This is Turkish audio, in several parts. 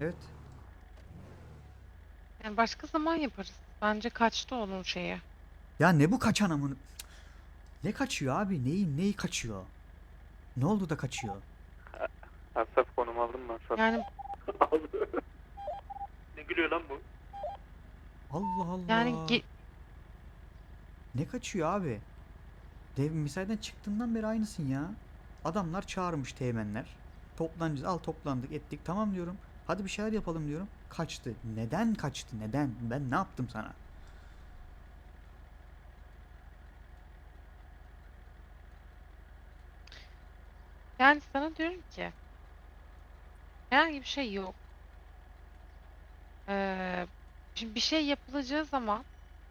Evet. Yani başka zaman yaparız. Bence kaçtı onun şeyi. Ya ne bu kaçan amını? Ne kaçıyor abi? Neyi neyi kaçıyor? Ne oldu da kaçıyor? Asaf konum aldın mı Asaf? Yani ne gülüyor lan bu? Allah Allah. yani ge- Ne kaçıyor abi? Dev misalden çıktığından beri aynısın ya. Adamlar çağırmış teğmenler. Toplanacağız. Al toplandık ettik. Tamam diyorum. Hadi bir şeyler yapalım diyorum. Kaçtı. Neden kaçtı? Neden? Ben ne yaptım sana? yani sana diyorum ki herhangi bir şey yok. Ee, şimdi bir şey yapılacağı zaman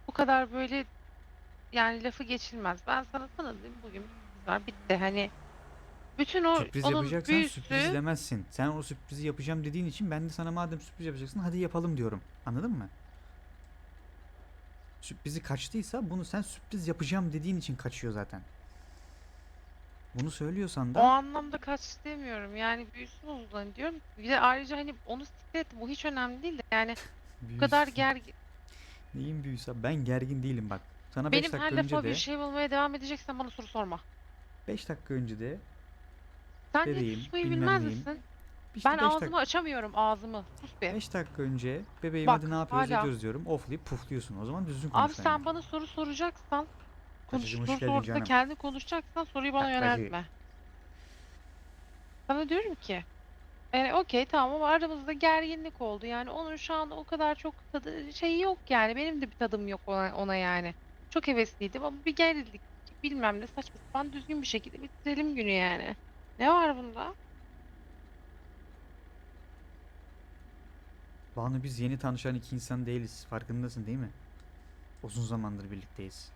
bu kadar böyle yani lafı geçilmez. Ben sana sana dedim bugün var bitti. Hani bütün o Sürpriz onun yapacaksan büyüsü sürpriz demezsin. Sen o sürprizi yapacağım dediğin için ben de sana madem sürpriz yapacaksın hadi yapalım diyorum. Anladın mı? Sürprizi kaçtıysa bunu sen sürpriz yapacağım dediğin için kaçıyor zaten. Bunu söylüyorsan o da anlamda kaç demiyorum. Yani büyüsü bozuldu hani diyorum. Bir de ayrıca hani onu siklet bu hiç önemli değil de yani bu kadar gergin. Neyin büyüsü? Ben gergin değilim bak. Sana 5 Benim dakika her önce lafa de bir şey bulmaya devam edeceksen bana soru sorma. 5 dakika önce de Sen Bebeğim, susmayı bilmem bilmez neyim. misin? işte Ben 5 ağzımı dakika, açamıyorum ağzımı. Sus be. 5 dakika önce bebeğim Bak, hadi ne yapıyoruz hala. ediyoruz diyorum. Oflayıp pufluyorsun. O zaman düzgün konuş Abi sen benimle. bana soru soracaksan konuş, Kocacığım, hoş soru geldin sorup da canım. kendi konuşacaksan soruyu bana Bak, yöneltme. Sana diyorum ki yani okey tamam ama aramızda gerginlik oldu. Yani onun şu an o kadar çok tadı şey yok yani. Benim de bir tadım yok ona, ona yani. Çok hevesliydim ama bir gerildik. Bilmem ne saçma sapan düzgün bir şekilde bitirelim günü yani. Ne var bunda? Banu biz yeni tanışan iki insan değiliz. Farkındasın değil mi? Uzun zamandır birlikteyiz.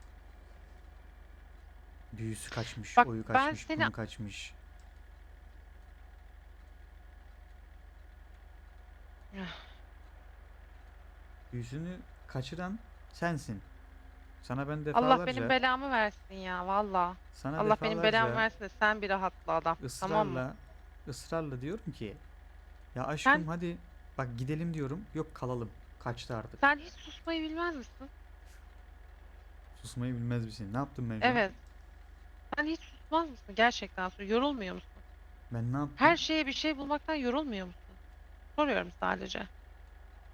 Büyüsü kaçmış, Bak, oyu ben kaçmış, seni- bunu kaçmış. Büyüsünü kaçıran sensin. Sana ben defalarca, Allah benim belamı versin ya valla. sana Allah benim belamı versin de sen bir rahatla adam. Tamam mı? ısrarla, diyorum ki ya aşkım Sen- hadi bak gidelim diyorum. Yok kalalım. Kaçtı artık. Sen hiç susmayı bilmez misin? Susmayı bilmez misin? Ne yaptım ben? Evet. Sen hiç susmaz mısın? Gerçekten. Yorulmuyor musun? Ben ne yaptım? Her şeye bir şey bulmaktan yorulmuyor musun? Soruyorum sadece.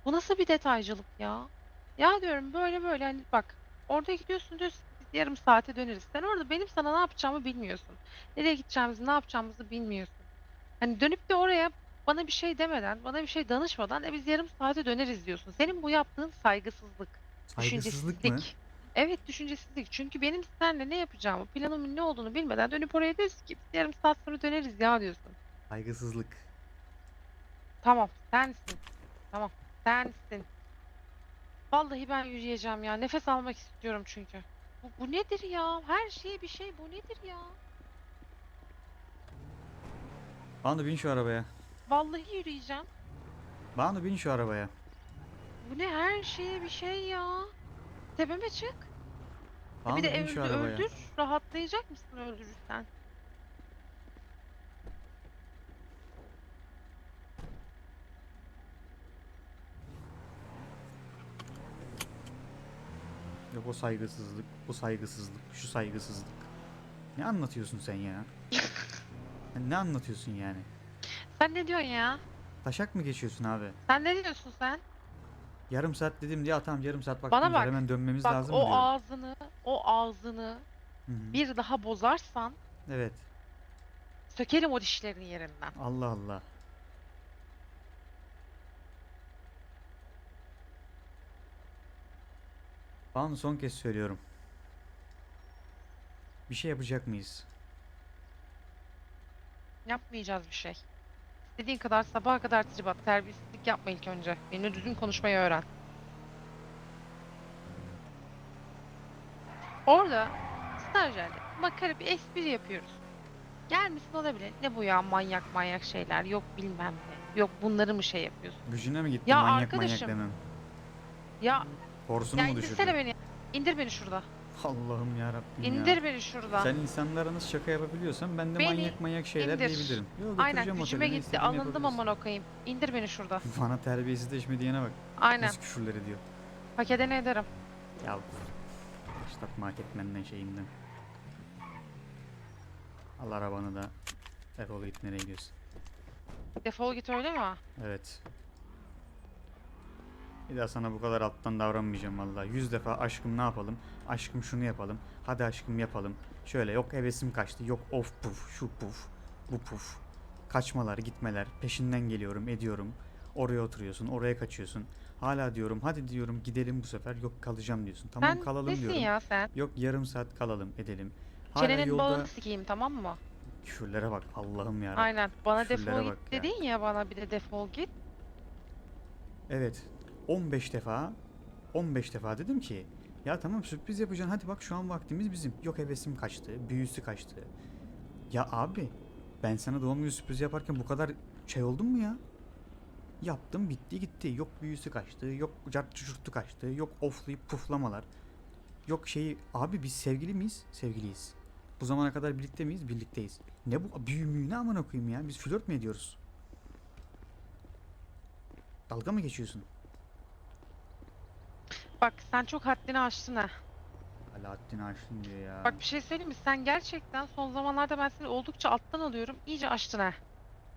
Bu nasıl bir detaycılık ya? Ya diyorum böyle böyle hani bak orada gidiyorsun diyorsun yarım saate döneriz. Sen orada benim sana ne yapacağımı bilmiyorsun. Nereye gideceğimizi ne yapacağımızı bilmiyorsun. Hani dönüp de oraya bana bir şey demeden, bana bir şey danışmadan e biz yarım saate döneriz diyorsun. Senin bu yaptığın saygısızlık. Saygısızlık mı? Evet düşüncesizlik. Çünkü benim seninle ne yapacağımı, planımın ne olduğunu bilmeden dönüp oraya diyorsun ki "Biz yarım saat sonra döneriz ya diyorsun. Saygısızlık. Tamam sensin. Tamam sensin. Vallahi ben yürüyeceğim ya. Nefes almak istiyorum çünkü. Bu, bu nedir ya? Her şeye bir şey bu nedir ya? Banu bin şu arabaya. Vallahi yürüyeceğim. Banu bin şu arabaya. Bu ne her şeye bir şey ya. Tepeme çık. E Banu bir de bin öldür, şu arabaya. öldür. Rahatlayacak mısın öldürürsen? Yok o saygısızlık, bu saygısızlık, şu saygısızlık. Ne anlatıyorsun sen ya? Ne anlatıyorsun yani? Sen ne diyorsun ya? Taşak mı geçiyorsun abi? Sen ne diyorsun sen? Yarım saat dedim diye tamam yarım saat Bana vaktimiz var bak, hemen dönmemiz Bak lazım o mı diyorum. ağzını, o ağzını Hı hı. bir daha bozarsan Evet. sökerim o dişlerini yerinden. Allah Allah. Banu son kez söylüyorum. Bir şey yapacak mıyız? Yapmayacağız bir şey. İstediğin kadar sabaha kadar trip at. Terbiyesizlik yapma ilk önce. Benimle düzgün konuşmayı öğren. Orada stajyerle makara bir espri yapıyoruz. Gelmişsin olabilir. Ne bu ya manyak manyak şeyler. Yok bilmem ne. Yok bunları mı şey yapıyorsun? Gücüne mi gitti Ya manyak manyak arkadaşım, demem? Ya, Forsunu ya mu indirsene beni. İndir beni şurada. Allah'ım ya Rabbim İndir beni şuradan. Sen insanlara nasıl şaka yapabiliyorsan ben de Beni manyak manyak şeyler indir. diyebilirim. Yo, Aynen götüreceğim gücüme gitti. istediğini Alındım yapabilirsin. okuyayım. İndir beni şurada. Bana terbiyesizleşme diyene bak. Aynen. Nasıl küfürler ediyor. Hak edeni ederim. Ya başlatma hak etmenden şeyinden. Al arabanı da defol git nereye gidiyorsun. Defol git öyle mi? Evet. Bir daha sana bu kadar alttan davranmayacağım vallahi. Yüz defa aşkım ne yapalım? Aşkım şunu yapalım. Hadi aşkım yapalım. Şöyle yok hevesim kaçtı. Yok of puf şu puf. Bu puf. Kaçmalar gitmeler. Peşinden geliyorum ediyorum. Oraya oturuyorsun oraya kaçıyorsun. Hala diyorum hadi diyorum gidelim bu sefer. Yok kalacağım diyorsun. Tamam sen kalalım nesin diyorum. ya sen? Yok yarım saat kalalım edelim. Hala Çenenin yolda balını sikeyim tamam mı? küfürlere bak Allah'ım ya. Aynen. Bana küfürlere defol git ya. dedin ya bana bir de defol git. Evet. 15 defa 15 defa dedim ki ya tamam sürpriz yapacaksın hadi bak şu an vaktimiz bizim. Yok hevesim kaçtı, büyüsü kaçtı. Ya abi ben sana doğum günü sürprizi yaparken bu kadar şey oldun mu ya? Yaptım bitti gitti. Yok büyüsü kaçtı, yok cart çuçurtu kaçtı, yok oflayıp puflamalar. Yok şeyi abi biz sevgili miyiz? Sevgiliyiz. Bu zamana kadar birlikte miyiz? Birlikteyiz. Ne bu büyü müyü ne amına koyayım ya? Biz flört mü ediyoruz? Dalga mı geçiyorsun? Bak sen çok haddini aştın ha. Alaaddin Aşkın diyor ya. Bak bir şey söyleyeyim mi? Sen gerçekten son zamanlarda ben seni oldukça alttan alıyorum. İyice aştın ha.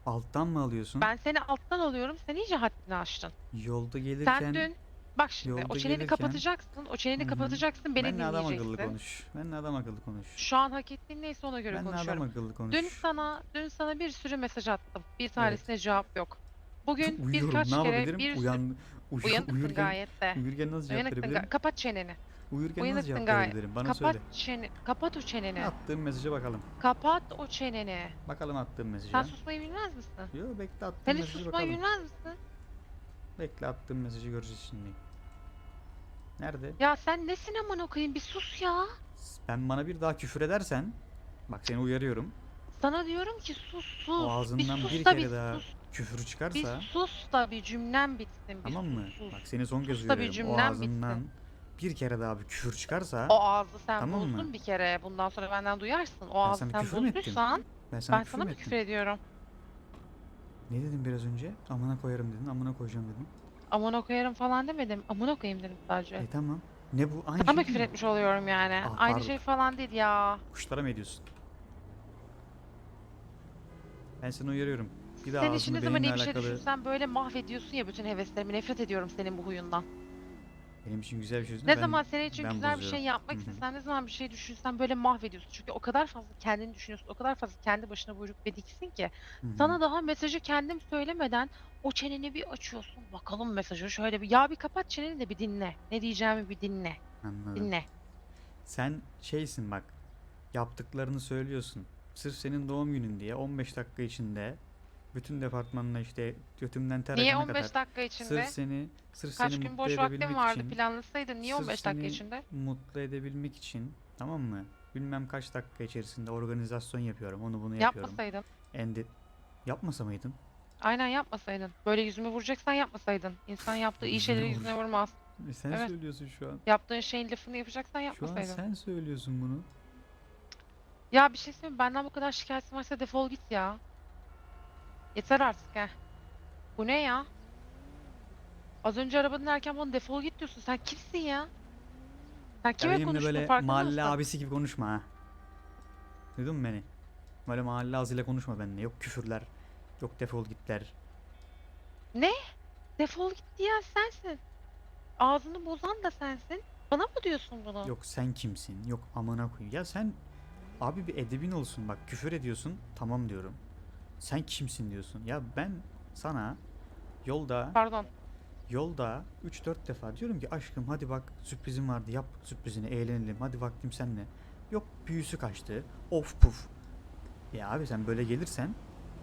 Alttan mı alıyorsun? Ben seni alttan alıyorum. Sen iyice haddini aştın. Yolda gelirken Sen dün bak şimdi o yolda çeneni gelirken- kapatacaksın. O çeneni Hı hı. kapatacaksın. Beni benle adam akıllı konuş. Benle adam akıllı konuş. Şu an hak ettiğin neyse ona göre Benle adam konuşuyorum. akıllı konuş. Dün sana dün sana bir sürü mesaj attım. Bir tanesine cevap yok. Bugün Uyuyorum. birkaç ne kere bir sürü Uyan, uyu, uyanıksın uyurken, gayet de. uyurken nasıl cevap Uyanıksın verebilirim? ga- kapat çeneni. Uyurken nasıl uyanıksın cevap gayet. verebilirim? Bana kapat söyle. çene kapat o çeneni. Attığım mesaja bakalım. Kapat o çeneni. Bakalım attığım mesaja. Sen susmayı bilmez misin? Yo bekle attığım Sen hiç mesajı susmayı bakalım. bilmez misin? Bekle attığım mesajı göreceğiz şimdi. Nerede? Ya sen nesin aman okuyayım bir sus ya. Ben bana bir daha küfür edersen bak seni uyarıyorum. Sana diyorum ki sus sus. Ağzından bir sus bir da kere bir daha sus. küfür Bir çıkarsa sus da bir cümlem bitsin. Bir tamam mı? sus. Bak seni son kez bir uyarıyorum. O ağzından bitsin. bir kere daha bir küfür çıkarsa O ağzı sen Tamam mı? bir kere. Bundan sonra benden duyarsın. O Ben ağzı sen bozduysan ben sana ben küfür sana ettim? küfür ediyorum? Ne dedim biraz önce? Amına koyarım dedin, amına koyacağım dedim. Amına koyarım falan demedim. Amına koyayım dedim sadece. E tamam. Ne bu? Aynı Sana şey mı küfür mi? etmiş oluyorum yani? Aa, Aynı pardon. şey falan değil ya. Kuşlara mı ediyorsun? Ben seni uyarıyorum. Bir daha Sen işin ne zaman iyi benimle bir şey alakalı düşünsen böyle mahvediyorsun ya bütün heveslerimi. Nefret ediyorum senin bu huyundan. benim için güzel bir şey Ne zaman senin için ben güzel bir bozuyorum. şey yapmak Hı hı. istesen, ne zaman bir şey düşünsen böyle mahvediyorsun. Çünkü o kadar fazla kendini düşünüyorsun, o kadar fazla kendi başına buyruk ve diksin ki. Sana daha mesajı kendim söylemeden o çeneni bir açıyorsun. Bakalım mesajı şöyle bir. Ya bir kapat çeneni de bir dinle. Ne diyeceğimi bir dinle. Anladım. Dinle. Sen şeysin bak. Yaptıklarını söylüyorsun. Sırf senin doğum günün diye 15 dakika içinde bütün departmanla işte götümden ter Niye akana 15 kadar dakika içinde? sırf seni sırf Kaç seni gün mutlu boş edebilmek vaktim vardı için planlasaydın. Niye sırf 15 dakika seni içinde? mutlu edebilmek için tamam mı? Bilmem kaç dakika içerisinde organizasyon yapıyorum. Onu bunu yapıyorum. Yapmasaydın. Endi yapmasa mıydın? Aynen yapmasaydın. Böyle yüzüme vuracaksan yapmasaydın. İnsan yaptığı iyi şeyleri Yüzüme yüzüne vurmaz. E sen Evet. söylüyorsun şu an. Yaptığın şeyin lafını yapacaksan Şu an yapmasaydın. sen söylüyorsun bunu. Ya bir şey söyleyeyim mi? Benden bu kadar şikayetin varsa defol git ya. Yeter artık he. Bu ne ya? Az önce arabadan erken bana defol git diyorsun. Sen kimsin ya? Sen Ya kime benimle konuştun böyle farkında mahalle mısın? abisi gibi konuşma ha. Duydun mu beni? Böyle mahalle ağzıyla konuşma benimle. Yok küfürler. Yok defol gitler. Defol git diyen sensin. Ağzını bozan da sensin. Bana mı diyorsun bunu? Yok sen kimsin? Yok amına koyayım. Ya sen abi bir edebin olsun bak küfür ediyorsun. Tamam diyorum. Sen kimsin diyorsun. Ya ben sana yolda Pardon. yolda 3-4 defa diyorum ki aşkım hadi bak sürprizim vardı yap sürprizini eğlenelim hadi vaktim seninle. Yok büyüsü kaçtı. Of puf. Ya abi sen böyle gelirsen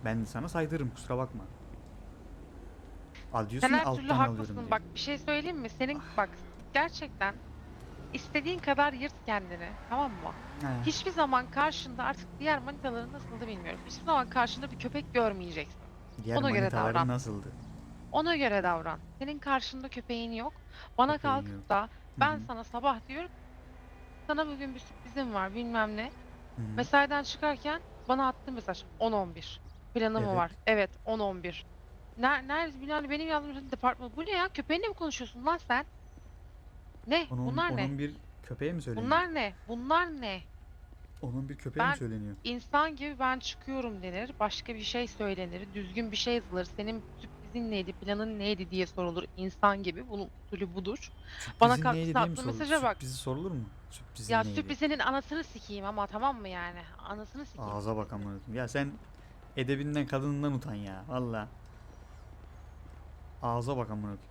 ben sana saydırırım kusura bakma. Al diyorsun Sen ya her alttan alıyorum haklısın. diye. Bak bir şey söyleyeyim mi? Senin bak gerçekten istediğin kadar yırt kendini. Tamam mı? He. Hiçbir zaman karşında artık diğer manitaların nasıldı bilmiyorum. Hiçbir zaman karşında bir köpek görmeyeceksin. Diğer ona göre manitaların davran. nasıldı? Ona göre davran. Senin karşında köpeğin yok. Bana Köpeğin kalkıp yok. da ben Hı hı. sana sabah diyorum sana bugün bir sürprizim var bilmem ne. Hı. Mesaiden çıkarken bana attı mesaj 10-11. Planı mı Evet. var? Evet 10-11. Ner nerede bilmem benim yazdığım departman. Bu ne ya? Köpeğinle mi konuşuyorsun lan sen? Ne? Onun, Bunlar ne? onun bir köpeğe mi söyleniyor? Bunlar ne? Bunlar ne? Onun bir köpeğe Ben- mi söyleniyor? İnsan gibi ben çıkıyorum denir. Başka bir şey söylenir. Düzgün bir şey yazılır. Senin sürprizin neydi? Planın neydi diye sorulur. İnsan gibi. Bunun usulü budur. Bana Sürprizin kalktı neydi diye mi attı sorulur? mesaja bak. Sürprizi sorulur mu? Sürprizin Ya neydi? sürprizinin anasını sikeyim ama tamam mı yani? Anasını sikeyim. Ağza bak amına koyayım. Ya sen edebinden kadınından utan ya. Valla. Ağza bak amına koyayım.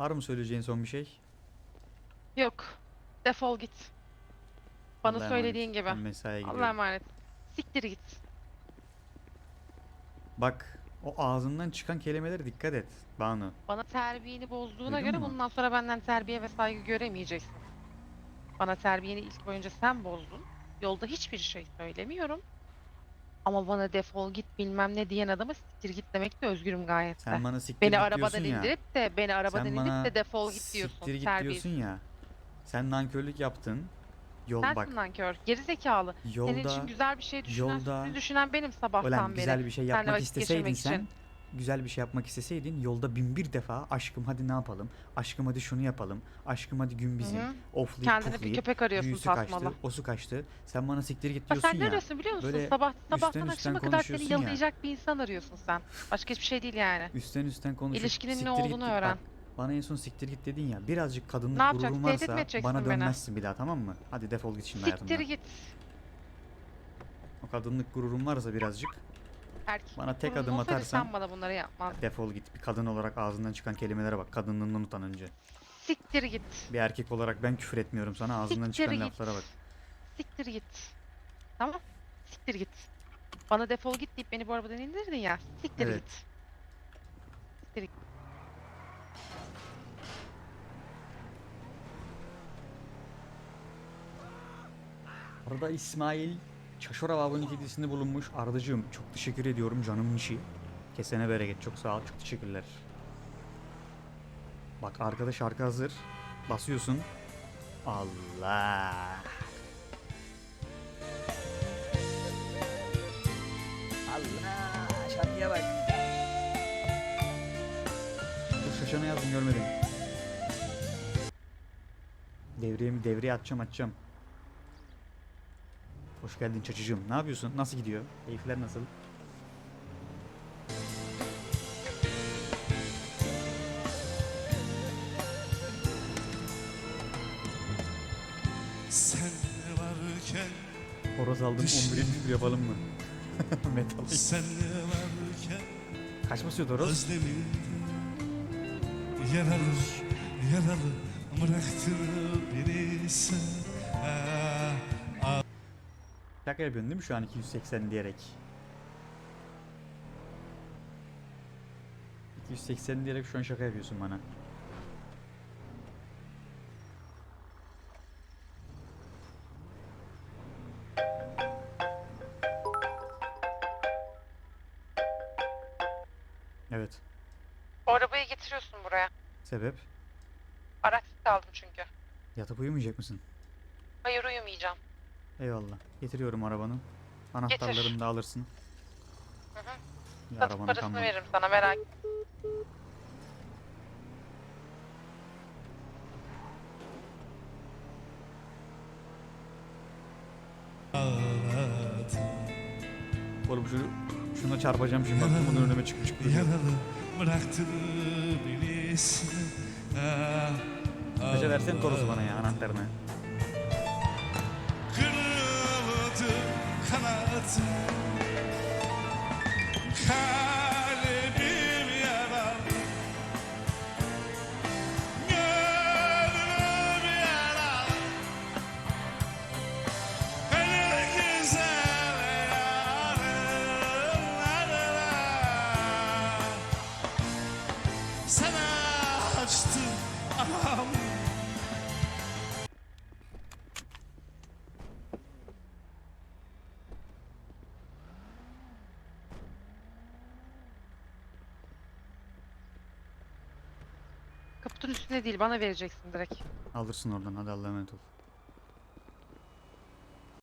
Var mı söyleyeceğin son bir şey? Yok. Defol git. Bana Allah'a söylediğin emanet. gibi. Ben mesaiye gidiyorum. Allah'a emanet. Siktir git. Bak o ağzından çıkan kelimelere dikkat et Banu. Bana terbiyeni bozduğuna Duydun göre mu? bundan sonra benden terbiye ve saygı göremeyeceksin. Bana terbiyeni ilk boyunca sen bozdun. Yolda hiçbir şey söylemiyorum. Ama bana defol git bilmem ne diyen adama siktir git demek de özgürüm gayet de. Sen bana siktir Beni git arabadan diyorsun ya. indirip de beni arabadan Sen indirip de defol git diyorsun. Siktir git terbiyesiz. diyorsun ya. Sen nankörlük yaptın. Yol Sensin bak. nankör. Geri zekalı. Yolda Senin için güzel bir şey düşünen, yolda- sürpriz düşünen benim sabahtan Ulan beri. güzel bir şey Seninle yapmak vakit isteseydin geçirmek sen için. Güzel bir şey yapmak isteseydin yolda bin bir defa aşkım hadi ne yapalım aşkım hadi şunu yapalım aşkım hadi gün bizim Hı hı. oflayıp Kendine bir puflayıp köpek arıyorsun büyüsü kaçtı osu kaçtı sen bana siktir git Bak diyorsun sen ya biliyor musun? böyle Sabah sabahtan üstten akşama kadar seni konuşuyorsun ya. yalayacak bir insan arıyorsun sen. Başka hiçbir şey değil yani. üstten üstten konuşup İlişkinin ne siktir git olduğunu git. Bak, öğren. bana en son siktir git dedin ya birazcık kadınlık Ne yapacaksın? gururun Tehdit mi varsa edeceksin bana beni? dönmezsin bir daha tamam mı hadi defol git şimdi Siktir hayatımdan git. o kadınlık gururun varsa birazcık Erkek Bana tek adım olsaydı atarsan- Sen bana bunları yapmazdın. defol git bir kadın olarak ağzından çıkan kelimelere bak kadınlığından utan önce Siktir git. bir erkek olarak ben küfür etmiyorum sana ağzından Siktir çıkan git. laflara bak Siktir git. Tamam? Siktir git. Bana defol git deyip beni bu arabadan indirdin ya. Siktir Evet. git. Siktir git. Arada İsmail Çaşora abonelik hediyesinde bulunmuş. Ardacığım çok teşekkür ediyorum canımın işi. Kesene bereket çok sağ ol çok teşekkürler. Bak arkada şarkı hazır. Basıyorsun. Allah. Allah şarkıya bak. Dur şaşana yazdım görmedim. Devreye mi devreye atacağım atacağım. Hoş geldin çocukcum. Ne yapıyorsun? Nasıl gidiyor? Keyifler nasıl? Sen varken, Horoz aldım 11. bir yapalım mı? Metal. sen varken Kaç basıyordu horoz? özlemin yaralı, yaralı bıraktı beni sen. Şaka yapıyorsun değil mi şu an 280 diyerek? 280 diyerek şu an şaka yapıyorsun bana. Evet. O arabayı getiriyorsun buraya. Sebep? Araçsız kaldım çünkü. Yatıp uyumayacak mısın? Hayır uyumayacağım. Eyvallah. Getiriyorum arabanı. Anahtarlarını da alırsın. Hı hı. Bir Satıp arabana parasını kalmadı. veririm sana merak etme. Oğlum şunu şuna çarpacağım şimdi baktım bunun önüme çıkıp çıkıp duruyor. Yaralı bıraktı beni sen. Ah, ah. Paşa versene torusu bana ya anahtarını. Canada. Üstüne değil bana vereceksin direkt. Alırsın oradan hadi Allah'a emanet ol.